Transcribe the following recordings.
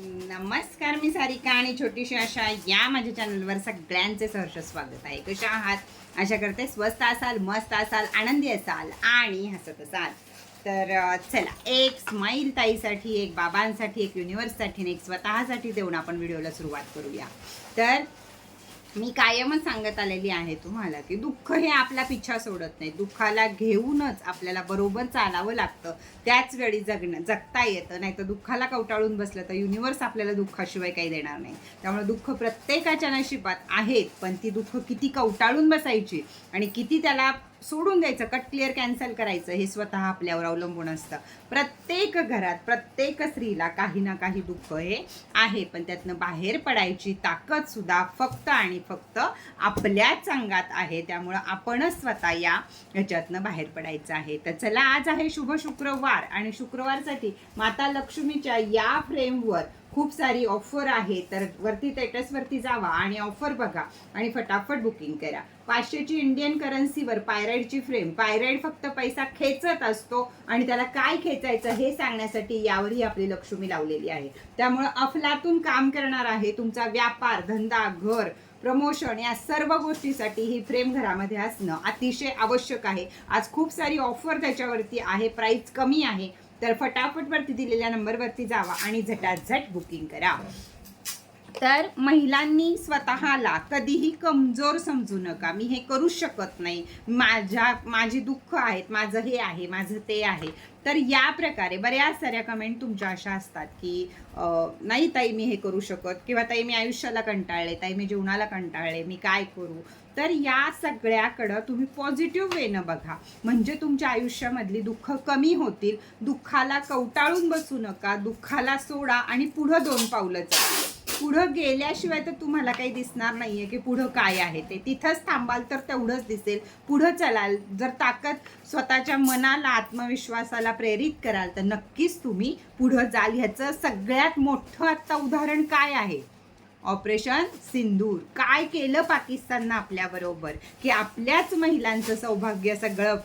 नमस्कार मी सारिका आणि छोटीशी आशा या माझ्या चॅनलवर सगळ्यांचे सहर्ष स्वागत आहे. कशा आहात? आशा करते स्वस्त असाल मस्त असाल आनंदी असाल आणि हसत असाल. तर चला एक स्माईल ताईसाठी एक बाबांसाठी एक युनिवर्ससाठी आणि एक स्वतःसाठी देऊन आपण व्हिडिओला सुरुवात करूया. तर मी कायमच सांगत आलेली आहे तुम्हाला की दुःख हे आपला पिछा सोडत नाही. दुःखाला घेऊनच आपल्याला बरोबर चालावं लागतं. त्याच वेळी जगणं जगता येतं. नाही तर दुःखाला कवटाळून बसलं तर युनिवर्स आपल्याला दुःखाशिवाय काही देणार नाही. त्यामुळे दुःख प्रत्येकाच्या नशिबात आहेत पण ती दुःख किती कवटाळून बसायची आणि किती त्याला सोडून द्यायचं कट क्लिअर कॅन्सल करायचं हे स्वतः आपल्यावर अवलंबून असतं. प्रत्येक घरात प्रत्येक स्त्रीला काही ना काही दुःख हे आहे पण त्यातनं बाहेर पडायची ताकदसुद्धा फक्त आणि फक्त आपल्याच अंगात आहे. त्यामुळं आपणच स्वतः या ह्याच्यातनं बाहेर पडायचं आहे. तर चला आज आहे शुभ शुक्रवार आणि शुक्रवारसाठी माता लक्ष्मीच्या या फ्रेमवर खूप सारी ऑफर आहे तर वरती टेटसवरती जावा आणि ऑफर बघा आणि फटाफट बुकिंग करा. पाचशेची इंडियन करन्सीवर पायराईडची फ्रेम पायराईड फक्त पैसा खेचत असतो आणि त्याला काय खेचायचं हे सांगण्यासाठी यावरही आपली लक्ष्मी लावलेली आहे. त्यामुळं अफलातून काम करणार आहे तुमचा व्यापार धंदा घर प्रमोशन या सर्व गोष्टीसाठी ही फ्रेम घरामध्ये असणं अतिशय आवश्यक आहे. आज खूप सारी ऑफर त्याच्यावरती आहे. प्राईस कमी आहे. तर फटाफट वरती दिलेल्या नंबरवरती जावा आणि झटाझट बुकिंग करा. तर महिलांनी स्वतःला कधीही कमजोर समजू नका. मी हे करू शकत नाही. माझ्या माझी दुःख आहेत माझं हे आहे माझं ते आहे. तर या प्रकारे बऱ्याच साऱ्या कमेंट तुमच्या अशा असतात की नाही ताई मी हे करू शकत. किंवा ताई मी आयुष्याला कंटाळले ताई मी जीवनाला कंटाळले मी काय करू? तर या सगळ्याकडं तुम्ही पॉझिटिव्ह वेनं बघा. म्हणजे तुमच्या आयुष्यामधली दुःख कमी होतील. दुःखाला कवटाळून बसू नका. दुःखाला सोडा आणि पुढं दोन पावलं चाला पुढं गेल्याशिवाय तर तुम्हाला काही दिसणार नाहीये की पुढं काय आहे ते. तिथंच थांबाल तर तेवढंच दिसेल. पुढं चलाल. जर ताकद स्वतःच्या मनाला आत्मविश्वासाला प्रेरित कराल तर नक्कीच तुम्ही पुढं जाल. ह्याचं सगळ्यात मोठं आत्ता उदाहरण काय आहे? ऑपरेशन सिंदूर. काय केलं पाकिस्ताननं आपल्याबरोबर? की आपल्याच महिलांचं सौभाग्य सगळं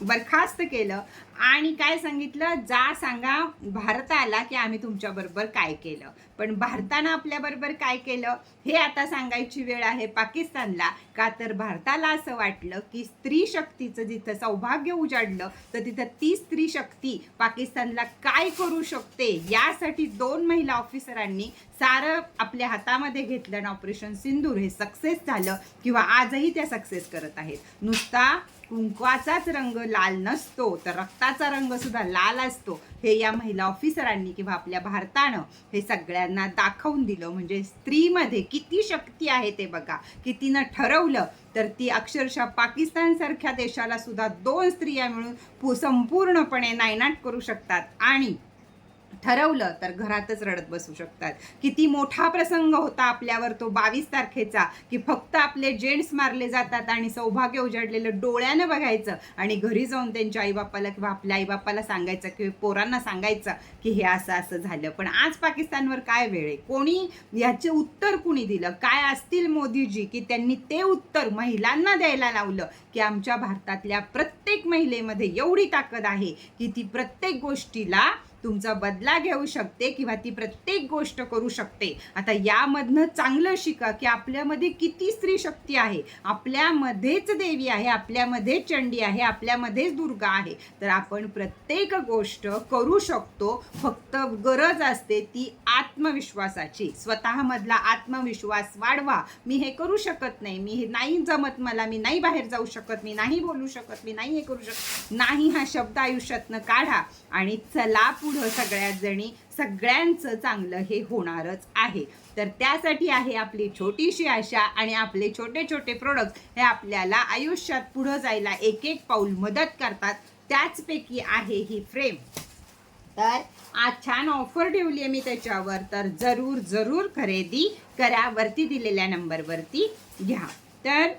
बरखास्त केलं? आणि काय सांगितलं? जा सांगा भारताला की आम्ही तुमच्या बरोबर काय केलं. पण भारतानं आपल्या बरोबर काय केलं? हे आता सांगायची वेळ आहे पाकिस्तानला. का तर भारताला असं वाटलं की स्त्री शक्तीचं जिथं सौभाग्य उजाडलं तर तिथं ती स्त्री शक्ती पाकिस्तानला काय करू शकते? यासाठी दोन महिला ऑफिसरांनी सारं आपल्या हातामध्ये घेतलं आणि ऑपरेशन सिंदूर. हे सक्सेस झालं किंवा आजही त्या सक्सेस करत आहेत. नुसता कुंकवाचाच रंग लाल नसतो तर रक्ताचा रंग सुद्धा लाल असतो. हे या महिला ऑफिसरांनी किंवा आपल्या भारतानं हे सगळ्यांना दाखवून दिलं. म्हणजे स्त्रीमध्ये किती शक्ती आहे ते बघा. की तिनं ठरवलं तर ती अक्षरशः पाकिस्तानसारख्या देशाला सुद्धा दोन स्त्रिया मिळून पु- संपूर्णपणे नायनाट करू शकतात. आणि ठरवलं तर घरातच रडत बसू शकतात. किती मोठा प्रसंग होता आपल्यावर तो बावीस तारखेचा की फक्त आपले जेंट्स मारले जातात आणि सौभाग्य उजाडलेलं डोळ्यानं बघायचं आणि घरी जाऊन त्यांच्या आईबापाला किंवा आपल्या आईबापाला सांगायचं किंवा पोरांना सांगायचं की हे असं असं झालं. पण आज पाकिस्तानवर काय वेळ आहे? कोणी याचे उत्तर कुणी दिलं? काय असतील मोदीजी की त्यांनी ते उत्तर महिलांना द्यायला लावलं की आमच्या भारतातल्या प्रत्येक महिलेमध्ये एवढी ताकद आहे की ती प्रत्येक गोष्टीला तुमचा बदला घेऊ शकते किंवा ती प्रत्येक गोष्ट करू शकते. आता यामधनं चांगलं शिका की आपल्यामध्ये किती स्त्री शक्ती आहे. आपल्यामध्येच देवी आहे आपल्यामध्येच चंडी आहे आपल्यामध्येच दुर्गा आहे. तर आपण प्रत्येक गोष्ट करू शकतो. फक्त गरज असते ती आत्मविश्वासाची. स्वतःमधला आत्मविश्वास वाढवा. मी हे करू शकत नाही. मी हे नाही जमत मला. मी नाही बाहेर जाऊ शकत. मी नाही बोलू शकत. मी नाही हे करू शकत. नाही हा शब्द आयुष्यातनं काढा. आणि चला पुढे सगळ्यात जणी सगळ्यांचं चांगलं हे होणारच आहे. तर त्यासाठी आहे आपली छोटीशी आशा आणि आपले छोटे छोटे प्रोडक्ट हे आपल्याला आयुष्यात पुढं जायला एक एक पाऊल मदत करतात. त्याचपैकी आहे ही फ्रेम तर आज छान ऑफर ठेवली आहे मी त्याच्यावर. तर जरूर जरूर खरेदी करा. वरती दिलेल्या नंबरवरती घ्या. तर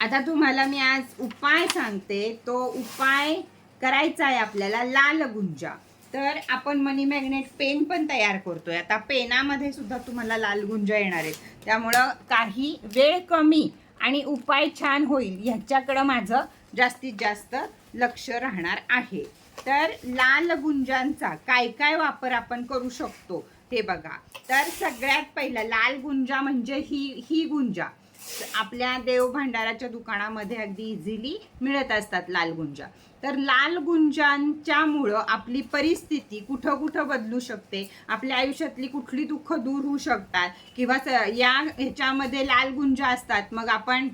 आता तुम्हाला मी आज उपाय सांगते. तो उपाय करायचा आहे आपल्याला लाल गुंजा. तर आपण मनी मॅग्नेट पेन पण तयार करतोय. आता पेनामध्ये सुद्धा तुम्हाला लाल गुंजा येणार आहेत. त्यामुळं काही वेळ कमी आणि उपाय छान होईल ह्याच्याकडं माझं जास्तीत जास्त लक्ष राहणार आहे. तर लाल गुंजांचा काय काय वापर आपण करू शकतो हे बघा. तर सगळ्यात पहिलं लाल गुंजा म्हणजे ही ही गुंजा. आपल्या देव भांडाराच्या दुकानामध्ये अगदी इझिली मिळत असतात लाल गुंजा तर लाल गुंजांच्यामुळं आपली परिस्थिती कुठं कुठं बदलू शकते? आपल्या आयुष्यातली कुठली दुःख दूर होऊ शकतात? किंवा या ह्याच्यामध्ये लाल गुंजा असतात मग आपण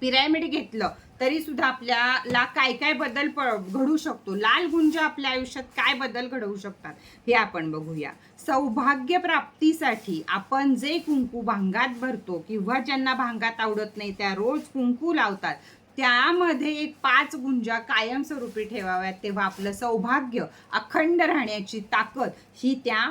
पिरॅमिड घेतलं तरी सुद्धा आपल्याला काय काय बदल प घडू शकतो? लाल गुंज आपल्या आयुष्यात काय बदल घडवू शकतात? हे आपण बघूया. सौभाग्य प्राप्तीसाठी आपण जे कुंकू भांगात भरतो किंवा ज्यांना भांगात आवडत नाही त्या रोज कुंकू लावतात त्यामध्ये एक पाच गुंजा कायमस्वरूपी ठेवाव्यात. तेव्हा आपलं सौभाग्य अखंड राहण्याची ताकद ही त्या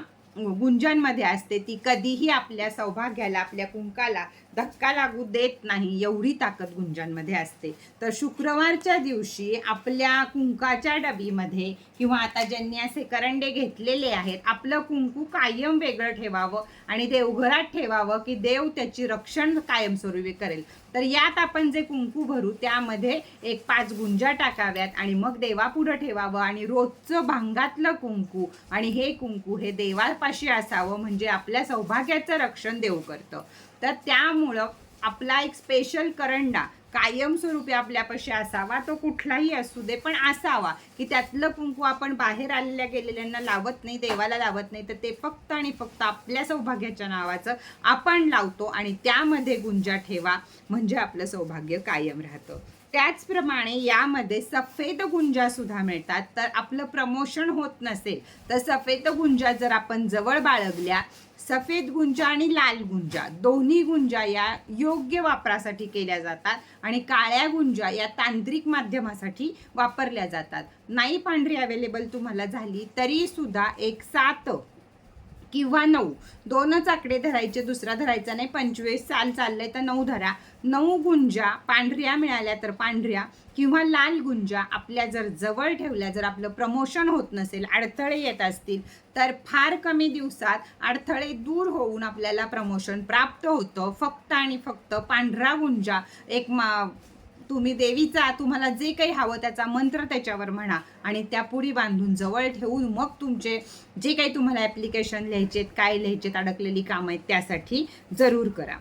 गुंजांमध्ये असते. ती कधीही आपल्या सौभाग्याला आपल्या कुंकाला धक्का लागू देत नाही एवढी ताकद गुंजांमध्ये असते. तर शुक्रवारच्या दिवशी आपल्या कुंकाच्या डबीमध्ये किंवा आता ज्यांनी असे करंडे घेतलेले आहेत आपलं कुंकू कायम वेगळं ठेवावं आणि देवघरात ठेवावं की देव त्याची रक्षण कायमस्वरूपी करेल. तर यात आपण जे कुंकू भरू त्यामध्ये एक पाच गुंजा टाकाव्यात आणि मग देवापुढं ठेवावं आणि रोजचं भांगातलं कुंकू आणि हे कुंकू हे देवापाशी असावं म्हणजे आपल्या सौभाग्याचं रक्षण देव करतं. तर त्यामुळं आपला एक स्पेशल करंडा कायमस्वरूपी आपल्यापाशी असावा तो कुठलाही असू दे पण असावा की त्यातलं कुंकू आपण बाहेर आलेल्या गेलेल्यांना लावत नाही देवाला लावत नाही तर ते फक्त आणि फक्त आपल्या सौभाग्याच्या नावाचं आपण लावतो आणि त्यामध्ये गुंजा ठेवा म्हणजे आपलं सौभाग्य कायम राहतं. त्याचप्रमाणे यामध्ये सफेद गुंजा सुद्धा मिळतात. तर आपलं प्रमोशन होत नसेल तर सफेद गुंजा जर आपण जवळ बाळगल्या सफेद गुंजा आणि लाल गुंजा दोन्ही गुंजा या योग्य वापरासाठी केल्या जातात आणि काळ्या गुंजा या तांत्रिक माध्यमासाठी वापरल्या जातात. नाही पांढरी अवेलेबल तुम्हाला झाली तरी सुद्धा एक सात किंवा नऊ. दोनच आकडे धरायचे दुसरा धरायचा नाही. पंचवीस साल चाललंय तर नऊ धरा. नऊ गुंजा पांढऱ्या मिळाल्या तर पांढऱ्या किंवा लाल गुंजा आपल्या जर जवळ ठेवल्या जर आपलं प्रमोशन होत नसेल अडथळे येत असतील तर फार कमी दिवसात अडथळे दूर होऊन आपल्याला प्रमोशन प्राप्त होतं. फक्त आणि फक्त पांढरा गुंजा एक मा तुम्ही देवीचा तुम्हाला जे काही हवं त्याचा मंत्र त्याच्यावर म्हणा आणि त्या पुरी बांधून जवळ ठेवून मग तुमचे जे काही तुम्हाला ॲप्लिकेशन लिहायचेत काय लिहायचेत अडकलेली कामं आहेत त्यासाठी जरूर करा.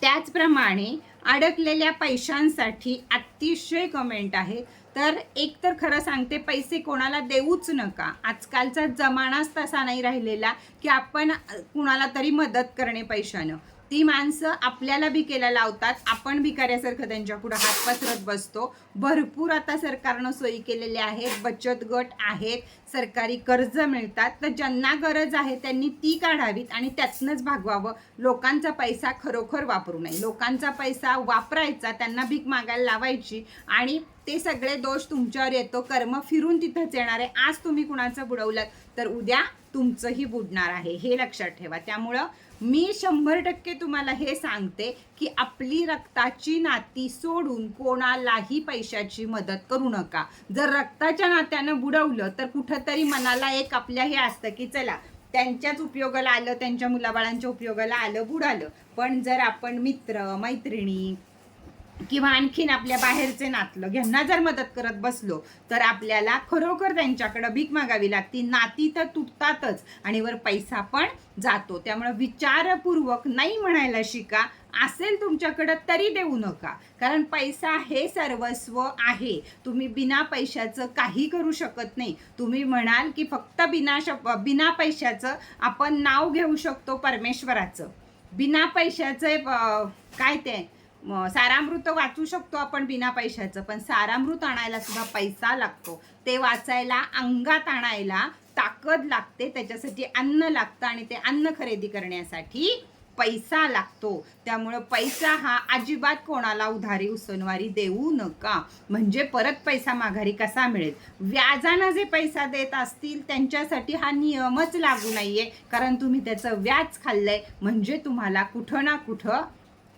त्याचप्रमाणे अडकलेल्या पैशांसाठी अतिशय कमेंट आहे. तर एक तर खरं सांगते पैसे कोणाला देऊच नका. आजकालचा जमानाच तसा नाही राहिलेला की आपण कुणाला तरी मदत करणे पैशानं. ती माणसं आपल्याला भिकेला लावतात. आपण भिकाऱ्यासारखं त्यांच्या पुढे हात पसरत बसतो. भरपूर आता सरकारनं सोयी केलेल्या आहेत. बचत गट आहेत. सरकारी कर्ज मिळतात. तर ज्यांना गरज आहे त्यांनी ती काढावीत आणि त्यातनंच भागवावं. लोकांचा पैसा खरोखर वापरू नये. लोकांचा पैसा वापरायचा त्यांना भीक मागायला लावायची आणि ते सगळे दोष तुमच्यावर येतो. कर्म फिरून तिथंच येणार. आहे आज तुम्ही कुणाचं बुडवलं तर उद्या तुमचंही बुडणार आहे हे लक्षात ठेवा. त्यामुळं मी शंभर टक्के तुम्हाला हे सांगते की आपली रक्ताची नाती सोडून कोणालाही पैशाची मदत करू नका. जर रक्ताच्या नात्यानं बुडवलं तर कुठंतरी मनाला एक आपल्या हे असतं की चला त्यांच्याच उपयोगाला आलं त्यांच्या मुलाबाळांच्या उपयोगाला आलं बुडालं. पण जर आपण मित्र मैत्रिणी किंवा आणखीन आपल्या बाहेरचे नातलं यांना जर मदत करत बसलो तर आपल्याला खरोखर त्यांच्याकडं भीक मागावी लागती. नाती तर तुटतातच आणि वर पैसा पण जातो. त्यामुळे विचारपूर्वक नाही म्हणायला शिका. असेल तुमच्याकडं तरी देऊ नका. कारण पैसा हे सर्वस्व आहे. तुम्ही बिना पैशाचं काही करू शकत नाही. तुम्ही म्हणाल की फक्त बिना शप बिना पैशाचं आपण नाव घेऊ शकतो परमेश्वराचं. बिना पैशाचं काय ते? सारामृत वाचू शकतो आपण बिना पैशाचं पण सारामृत आणायला सुद्धा पैसा लागतो. ते वाचायला अंगात आणायला ताकद लागते त्याच्यासाठी अन्न लागतं आणि ते अन्न खरेदी करण्यासाठी पैसा लागतो. त्यामुळं पैसा हा अजिबात कोणाला उधारी उसनवारी देऊ नका. म्हणजे परत पैसा माघारी कसा मिळेल? व्याजानं जे पैसा देत असतील त्यांच्यासाठी हा नियमच लागू नाहीये. कारण तुम्ही त्याचं व्याज खाल्लंय म्हणजे तुम्हाला कुठं ना कुठं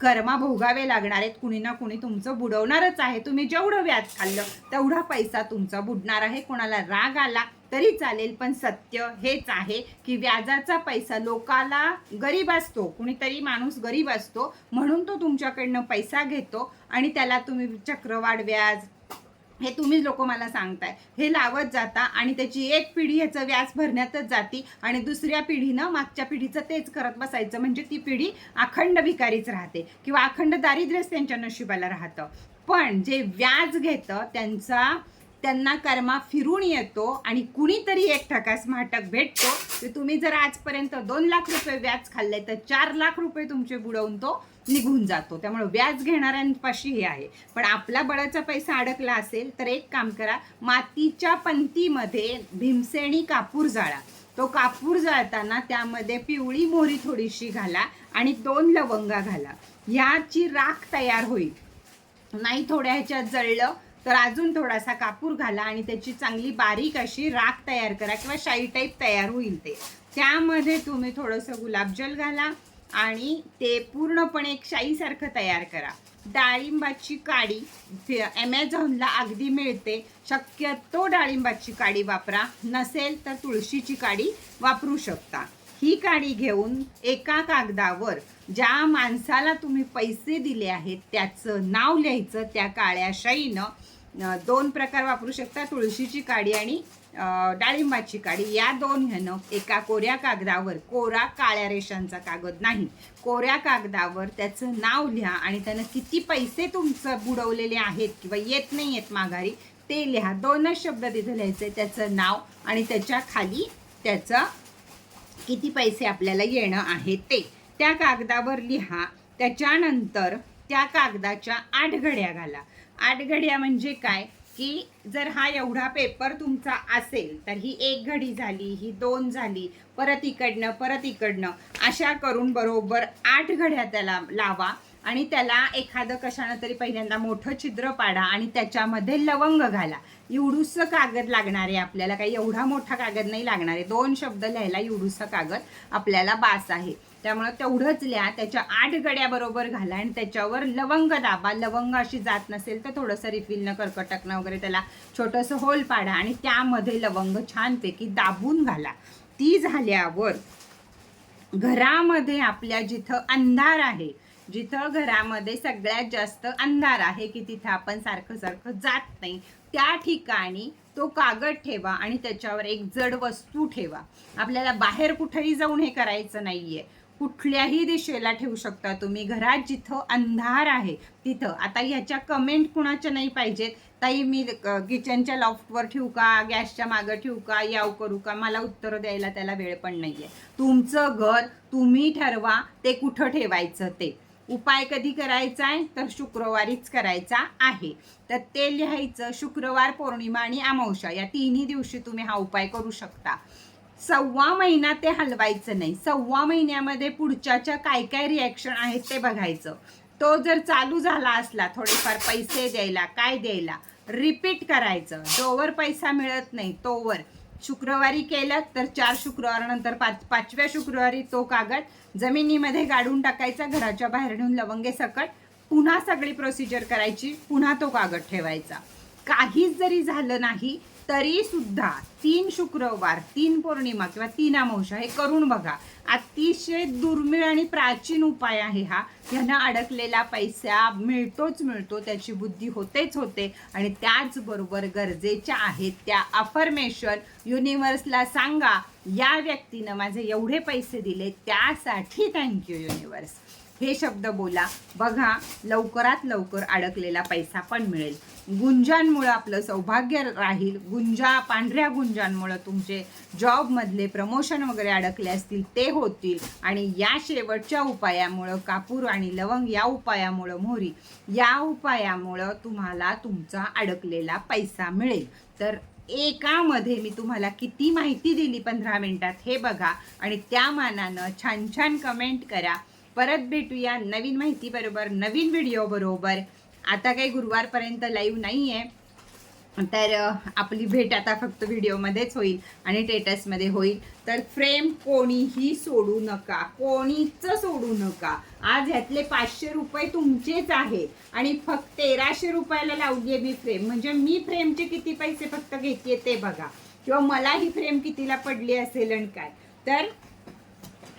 कर्मा भोगावे लागणार आहेत. कुणी ना कुणी तुमचं बुडवणारच आहे. तुम्ही जेवढं व्याज खाल्लं तेवढा पैसा तुमचा बुडणार आहे. कोणाला राग आला तरी चालेल पण सत्य हेच आहे की व्याजाचा पैसा लोकाला गरीब असतो. कुणीतरी माणूस गरीब असतो म्हणून तो तुमच्याकडनं पैसा घेतो आणि त्याला तुम्ही चक्रवाढ व्याज हे तुम्हीच लोक मला सांगताय. हे लावत जाता आणि त्याची एक पिढी ह्याचं व्याज भरण्यातच जाती आणि दुसऱ्या पिढीनं मागच्या पिढीचं तेच करत बसायचं. म्हणजे ती पिढी अखंड भिकारीच राहते किंवा अखंड दारिद्र्यच त्यांच्या नशिबाला राहतं. पण जे व्याज घेतं त्यांचा त्यांना कर्मा फिरून येतो आणि कुणीतरी एक ठकास माटक भेटतो. तुम्ही जर आजपर्यंत दोन लाख रुपये व्याज खाल्ले तर चार लाख रुपये तुमचे बुडवून तो निघून जातो. त्यामुळे व्याज घेणाऱ्यांपाशी हे आहे. पण आपला बळाचा पैसा अडकला असेल तर एक काम करा मातीच्या पंतीमध्ये भीमसेनी कापूर जाळा. तो कापूर जाळताना त्यामध्ये पिवळी मोहरी थोडीशी घाला आणि दोन लवंगा घाला. ह्याची राख तयार होईल. नाही थोड्या ह्याच्यात जळलं तर अजून थोडासा कापूर घाला आणि त्याची चांगली बारीक अशी राख तयार करा किंवा शाई टाईप तयार होईल ते. त्यामध्ये तुम्ही थोडंसं गुलाबजल घाला. आणि ते पूर्णपणे एक शाईसारखं तयार करा. डाळिंबाची काडी ॲमेझॉनला अगदी मिळते. शक्यतो डाळिंबाची काडी वापरा. नसेल तर तुळशीची काडी वापरू शकता. ही काडी घेऊन एका कागदावर ज्या माणसाला तुम्ही पैसे दिले आहेत त्याचं नाव लिहायचं त्या काळ्या शाईनं दोन प्रकार वापरू शकता. तुळशीची काडी आणि डाळिंबाची काडी. या दोन ह्यानं एका कोऱ्या कागदावर कोरा काळ्या रेषांचा कागद नाही. कोऱ्या कागदावर त्याचं नाव लिहा आणि त्यानं किती पैसे तुमचं बुडवलेले आहेत किंवा येत नाही आहेत माघारी ते लिहा. दोनच शब्द तिथं लिहायचे. त्याचं नाव आणि त्याच्याखाली त्याचं किती पैसे आपल्याला येणं आहे ते. त्या कागदावर लिहा. त्याच्यानंतर त्या कागदाच्या आठ घड्या घाला. आठ घड्या म्हणजे काय? की जर हा एवढा पेपर तुमचा असेल तर ही एक घडी झाली ही दोन झाली परत इकडनं परत इकडनं अशा करून बरोबर आठ घड्या त्याला लावा आणि त्याला एखादं कशानं तरी पहिल्यांदा मोठं छिद्र पाडा आणि त्याच्यामध्ये लवंग घाला. एवढूसं कागद लागणार आहे आपल्याला काही एवढा मोठा कागद नाही लागणार आहे. दोन शब्द लिहायला एवढूसं कागद आपल्याला बास आहे. त्यामुळं तेवढंच लिहा. त्याच्या आठ गड्या बरोबर घाला आणि त्याच्यावर लवंग दाबा. लवंग अशी जात नसेल तर थोडंसं रिफिलनं कर्कटकनं वगैरे त्याला छोटंसं होल पाडा आणि त्यामध्ये लवंग छानपैकी दाबून घाला. ती झाल्यावर घरामध्ये आपल्या जिथं अंधार आहे जिथं घरामध्ये सगळ्यात जास्त अंधार आहे की तिथं आपण सारखं सारखं जात नाही त्या ठिकाणी तो कागद ठेवा आणि त्याच्यावर एक जड वस्तू ठेवा. आपल्याला बाहेर कुठेही जाऊन हे करायचं नाही आहे कुठल्याही दिशेला ठेवू शकता तुम्ही. घरात जिथं अंधार आहे तिथं. आता ह्याच्या कमेंट कुणाच्या नाही पाहिजेत? ताई मी किचनच्या लॉफ्टवर ठेवू का? गॅसच्या मागं ठेवू का? याव करू का? मला उत्तर द्यायला त्याला वेळ पण नाहीये. तुमचं घर तुम्ही ठरवा ते कुठं ठेवायचं ते. उपाय कधी करायचा आहे? तर शुक्रवारीच करायचा आहे. तर ते लिहायचं शुक्रवार पौर्णिमा आणि अमावस्या. या तिन्ही दिवशी तुम्ही हा उपाय करू शकता. सव्वा महिना ते हलवायचं नाही. सव्वा महिन्यामध्ये पुढच्याच्या काय काय रिॲक्शन आहेत ते बघायचं. तो जर चालू झाला असला थोडेफार पैसे द्यायला काय द्यायला रिपीट करायचं. जोवर पैसा मिळत नाही तोवर. शुक्रवारी केलं तर चार शुक्रवारानंतर पाच पाचव्या शुक्रवारी तो कागद जमिनीमध्ये गाडून टाकायचा घराच्या बाहेर नेऊन लवंगे सकट पुन्हा सगळी प्रोसिजर करायची पुन्हा तो कागद ठेवायचा. काहीच जरी झालं नाही तरी सुद्धा तीन शुक्रवार तीन पौर्णिमा किंवा तीन अमावश्या हे करून बघा. अतिशय दुर्मिळ आणि प्राचीन उपाय आहे हा. ह्यांना अडकलेला पैसा मिळतोच मिळतो त्याची बुद्धी होतेच होते. आणि त्याचबरोबर गरजेच्या आहेत त्या अफर्मेशन युनिव्हर्सला सांगा या व्यक्तीनं माझे एवढे पैसे दिले त्यासाठी थँक्यू युनिव्हर्स हे शब्द बोला. बघा लवकरात लवकर अडकलेला पैसा पण मिळेल. गुंजांमुळं आपलं सौभाग्य राहील. गुंजा पांढऱ्या गुंजांमुळं तुमचे जॉबमधले प्रमोशन वगैरे अडकले असतील ते होतील. आणि या शेवटच्या उपायामुळं कापूर आणि लवंग या उपायामुळं मोहरी या उपायामुळं तुम्हाला तुमचा अडकलेला पैसा मिळेल. तर एकामध्ये मी तुम्हाला किती माहिती दिली पंधरा मिनटात हे बघा. आणि त्या मानानं छान छान कमेंट करा. परत भेटूया नवीन माहिती बरोबर नवीन व्हिडिओ बरोबर. आता काही गुरुवारपर्यंत लाईव्ह नाही आहे तर आपली भेट आता फक्त व्हिडिओमध्येच होईल आणि टेटसमध्ये होईल. तर फ्रेम कोणीही सोडू नका कोणीच सोडू नका. आज ह्यातले पाचशे रुपये तुमचेच आहेत आणि फक्त तेराशे रुपयाला लावली आहे मी फ्रेम म्हणजे मी फ्रेमचे किती पैसे फक्त घेते ते बघा. किंवा मला ही फ्रेम कितीला पडली असेल आणि काय. तर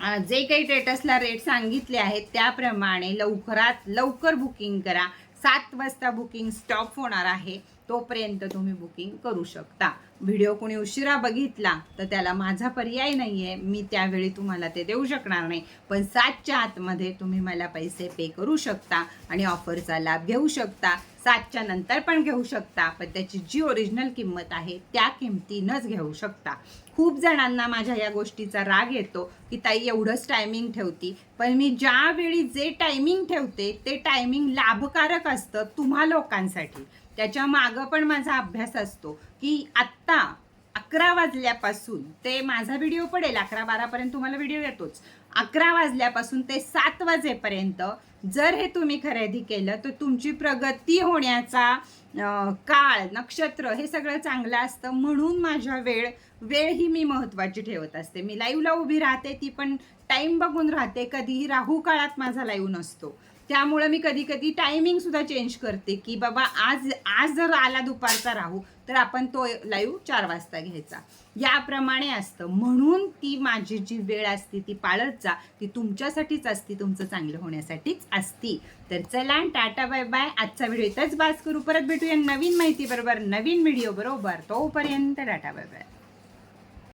जे काही टेटसला रेट सांगितले आहेत त्याप्रमाणे लवकरात लवकर बुकिंग करा. सात वाजता बुकिंग स्टॉप होणार आहे. तोपर्यंत तुम्ही बुकिंग करू शकता. व्हिडिओ कोणी उशिरा बघितला तर त्याला माझा पर्याय नाही आहे मी त्यावेळी तुम्हाला ते देऊ शकणार नाही. पण सातच्या आतमध्ये तुम्ही मला पैसे पे करू शकता आणि ऑफरचा लाभ घेऊ शकता. सातच्या नंतर पण घेऊ शकता. पण त्याची जी ओरिजिनल किंमत आहे त्या किमतीनंच घेऊ शकता. खूप जणांना माझ्या या गोष्टीचा राग येतो की ताई एवढंच टायमिंग ठेवती. पण मी ज्यावेळी जे टायमिंग ठेवते ते टायमिंग लाभकारक असतं तुम्हा लोकांसाठी. त्याच्या मागं पण माझा अभ्यास असतो की आत्ता अकरा वाजल्यापासून ते माझा व्हिडिओ पडेल अकरा बारापर्यंत तुम्हाला व्हिडिओ येतोच. अकरा वाजल्यापासून ते सात वाजेपर्यंत जर हे तुम्ही खरेदी केलं तर तुमची प्रगती होण्याचा काळ नक्षत्र हे सगळं चांगलं असतं. म्हणून माझ्या वेळ वेळ ही मी महत्त्वाची ठेवत असते. मी लाईव्हला उभी राहते ती पण टाईम बघून राहते. कधीही राहू काळात माझा लाईव्ह नसतो. त्यामुळं मी कधी कधी टायमिंग सुद्धा चेंज करते की बाबा आज आज जर आला दुपारचा राहू तर आपण तो लाईव्ह चार वाजता घ्यायचा. याप्रमाणे असतं. म्हणून ती माझी जी वेळ असते ती पाळत जा. ती तुमच्यासाठीच असती तुमचं चांगलं होण्यासाठीच असती. तर चला टाटा बाय बाय. आजचा व्हिडिओ इथंच बास करू. परत भेटूया नवीन माहिती बरोबर नवीन व्हिडिओ बरोबर. तोपर्यंत टाटा बाय बाय.